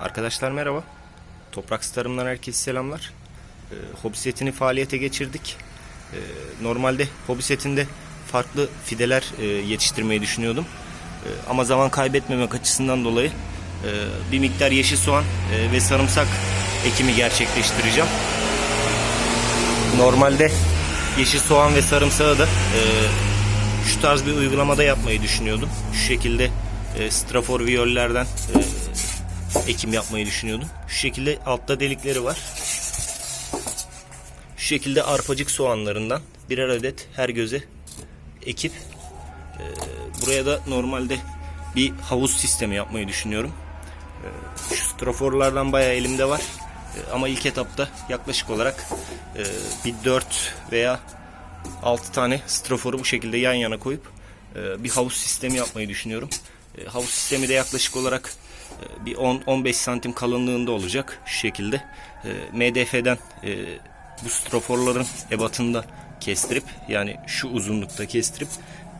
Arkadaşlar merhaba. Toprak Tarım'dan herkese selamlar. Ee, hobi setini faaliyete geçirdik. Ee, normalde hobi setinde farklı fideler e, yetiştirmeyi düşünüyordum. Ee, ama zaman kaybetmemek açısından dolayı e, bir miktar yeşil soğan e, ve sarımsak ekimi gerçekleştireceğim. Normalde yeşil soğan ve sarımsağı da e, şu tarz bir uygulamada yapmayı düşünüyordum. Şu şekilde e, strafor viyollerden e, ekim yapmayı düşünüyordum. Şu şekilde altta delikleri var. Şu şekilde arpacık soğanlarından birer adet her göze ekip e, buraya da normalde bir havuz sistemi yapmayı düşünüyorum. E, şu straforlardan bayağı elimde var. E, ama ilk etapta yaklaşık olarak bir 4 veya 6 tane straforu bu şekilde yan yana koyup bir havuz sistemi yapmayı düşünüyorum. Havuz sistemi de yaklaşık olarak bir 10-15 santim kalınlığında olacak şu şekilde. E, MDF'den e, bu straforların ebatını da kestirip yani şu uzunlukta kestirip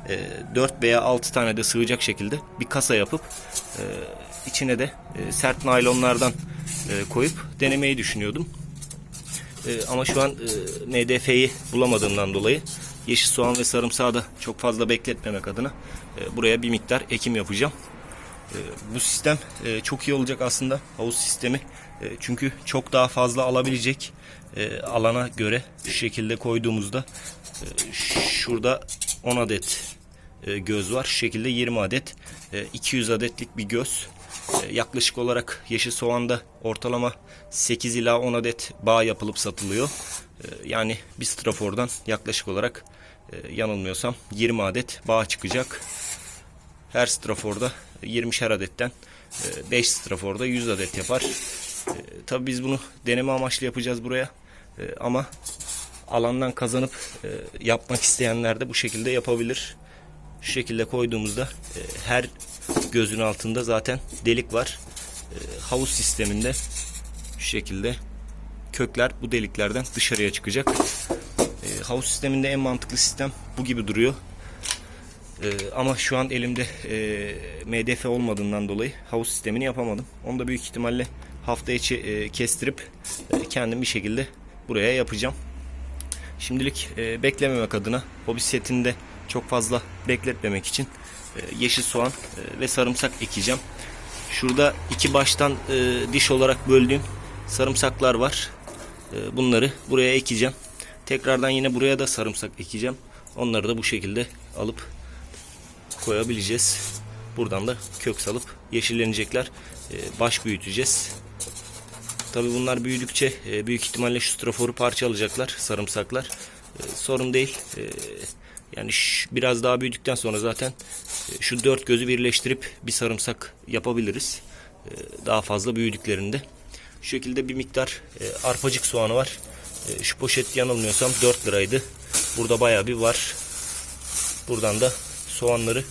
e, 4 veya 6 tane de sığacak şekilde bir kasa yapıp e, içine de e, sert naylonlardan e, koyup denemeyi düşünüyordum. E, ama şu an e, MDF'yi bulamadığımdan dolayı yeşil soğan ve sarımsağı da çok fazla bekletmemek adına e, buraya bir miktar ekim yapacağım. E, bu sistem e, çok iyi olacak aslında havuz sistemi. E, çünkü çok daha fazla alabilecek e, alana göre şu şekilde koyduğumuzda şurada 10 adet göz var. Şu şekilde 20 adet e, 200 adetlik bir göz. Yaklaşık olarak yeşil soğanda ortalama 8 ila 10 adet bağ yapılıp satılıyor. Yani bir strafordan yaklaşık olarak yanılmıyorsam 20 adet bağ çıkacak. Her straforda 20'şer adetten 5 straforda 100 adet yapar. E, Tabi biz bunu deneme amaçlı yapacağız buraya. E, ama alandan kazanıp e, yapmak isteyenler de bu şekilde yapabilir. Şu şekilde koyduğumuzda e, her gözün altında zaten delik var. E, havuz sisteminde şu şekilde kökler bu deliklerden dışarıya çıkacak. E, havuz sisteminde en mantıklı sistem bu gibi duruyor. Ee, ama şu an elimde e, MDF olmadığından dolayı havuz sistemini yapamadım. Onu da büyük ihtimalle hafta içi e, kestirip e, kendim bir şekilde buraya yapacağım. Şimdilik e, beklememek adına hobi setinde çok fazla bekletmemek için e, yeşil soğan e, ve sarımsak ekeceğim. Şurada iki baştan e, diş olarak böldüğüm sarımsaklar var. E, bunları buraya ekeceğim. Tekrardan yine buraya da sarımsak ekeceğim. Onları da bu şekilde alıp koyabileceğiz. Buradan da kök salıp yeşillenecekler. Ee, baş büyüteceğiz. Tabii bunlar büyüdükçe e, büyük ihtimalle şu straforu parçalayacaklar sarımsaklar. Ee, sorun değil. Ee, yani biraz daha büyüdükten sonra zaten e, şu dört gözü birleştirip bir sarımsak yapabiliriz. Daha fazla büyüdüklerinde. Şu şekilde bir miktar e, arpacık soğanı var. E, şu poşet yanılmıyorsam 4 liraydı. Burada bayağı bir var. Buradan da soğanları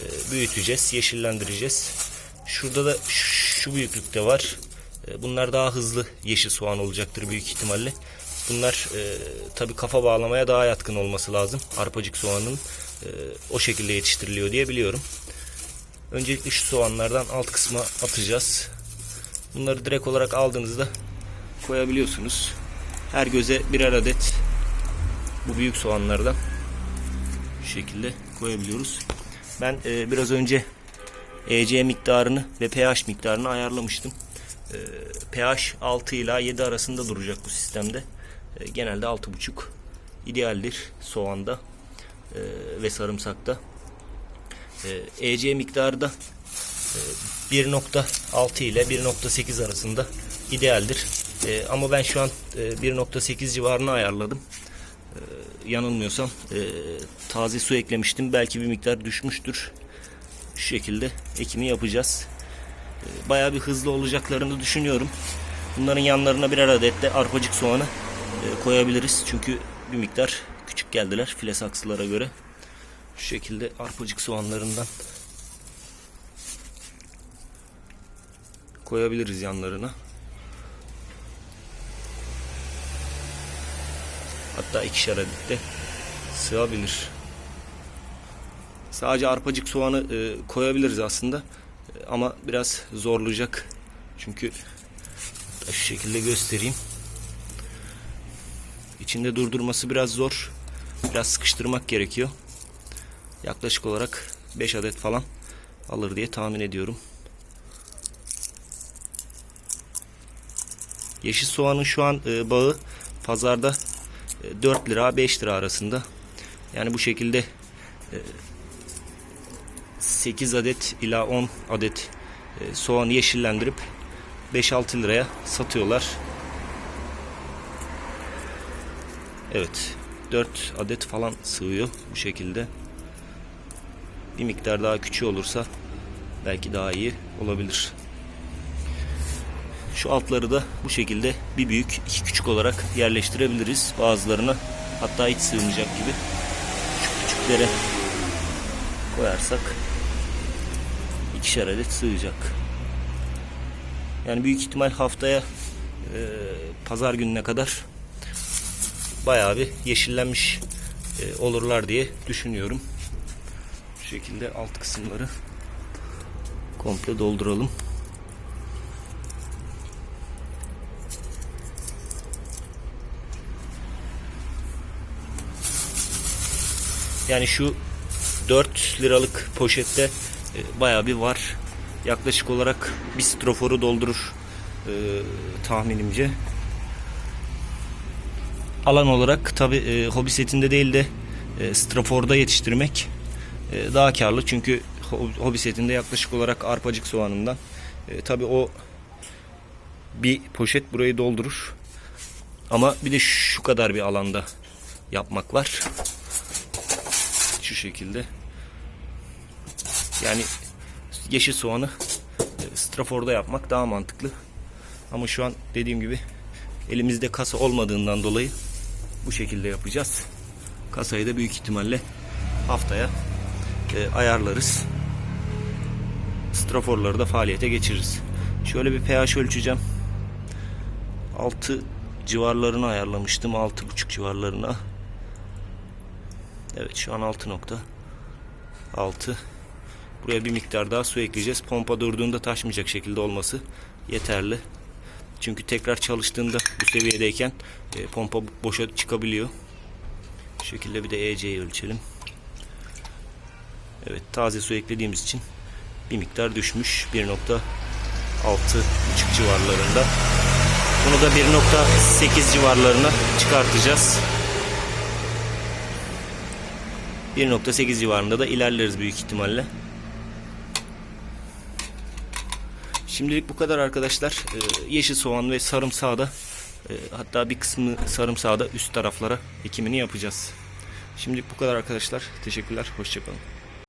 e, büyüteceğiz, yeşillendireceğiz. Şurada da şu büyüklükte var. E, Bunlar daha hızlı yeşil soğan olacaktır büyük ihtimalle. Bunlar e, tabi kafa bağlamaya daha yatkın olması lazım. Arpacık soğanın e, o şekilde yetiştiriliyor diye biliyorum. Öncelikle şu soğanlardan alt kısma atacağız. Bunları direkt olarak aldığınızda koyabiliyorsunuz. Her göze birer adet bu büyük soğanlardan şu şekilde koyabiliyoruz. Ben e, biraz önce EC miktarını ve pH miktarını ayarlamıştım. E, pH 6 ila 7 arasında duracak bu sistemde. E, genelde 6,5 idealdir soğanda e, ve sarımsakta. E, EC miktarı da e, 1.6 ile 1.8 arasında idealdir. E, ama ben şu an e, 1.8 civarını ayarladım yanılmıyorsam e, taze su eklemiştim. Belki bir miktar düşmüştür. Şu şekilde ekimi yapacağız. E, bayağı bir hızlı olacaklarını düşünüyorum. Bunların yanlarına birer adet de arpacık soğanı e, koyabiliriz. Çünkü bir miktar küçük geldiler file saksılara göre. Şu şekilde arpacık soğanlarından koyabiliriz yanlarına. Hatta ikişer adet de sığabilir. Sadece arpacık soğanı e, koyabiliriz aslında. E, ama biraz zorlayacak Çünkü şu şekilde göstereyim. İçinde durdurması biraz zor. Biraz sıkıştırmak gerekiyor. Yaklaşık olarak 5 adet falan alır diye tahmin ediyorum. Yeşil soğanın şu an e, bağı pazarda 4 lira 5 lira arasında. Yani bu şekilde e, 8 adet ila 10 adet e, soğanı yeşillendirip 5-6 liraya satıyorlar. Evet 4 adet falan sığıyor bu şekilde. Bir miktar daha küçüğü olursa belki daha iyi olabilir. Şu altları da bu şekilde bir büyük iki küçük olarak yerleştirebiliriz bazılarına. Hatta hiç sığmayacak gibi. Şu küçüklere koyarsak ikişer adet sığacak. Yani büyük ihtimal haftaya e, pazar gününe kadar bayağı bir yeşillenmiş e, olurlar diye düşünüyorum. Bu şekilde alt kısımları komple dolduralım. Yani şu 4 liralık poşette e, bayağı bir var. Yaklaşık olarak bir stroforu doldurur e, tahminimce. Alan olarak tabi e, hobi setinde değil de e, straforda yetiştirmek e, daha karlı. Çünkü ho- hobi setinde yaklaşık olarak arpacık soğanından e, tabi o bir poşet burayı doldurur. Ama bir de şu kadar bir alanda yapmak var. Şu şekilde. Yani yeşil soğanı e, straforda yapmak daha mantıklı. Ama şu an dediğim gibi elimizde kasa olmadığından dolayı bu şekilde yapacağız. Kasayı da büyük ihtimalle haftaya e, ayarlarız. Straforları da faaliyete geçiririz. Şöyle bir pH ölçeceğim. 6 civarlarını ayarlamıştım. 6.5 civarlarına. Evet şu an 6.6. Buraya bir miktar daha su ekleyeceğiz. Pompa durduğunda taşmayacak şekilde olması yeterli. Çünkü tekrar çalıştığında bu seviyedeyken e, pompa boşa çıkabiliyor. Bu şekilde bir de EC'yi ölçelim. Evet taze su eklediğimiz için bir miktar düşmüş. 1.6 buçuk civarlarında. Bunu da 1.8 civarlarına çıkartacağız. 1.8 civarında da ilerleriz büyük ihtimalle. Şimdilik bu kadar arkadaşlar. Ee, yeşil soğan ve sarımsağı da e, hatta bir kısmı sarımsağı da üst taraflara ekimini yapacağız. Şimdilik bu kadar arkadaşlar. Teşekkürler. Hoşçakalın.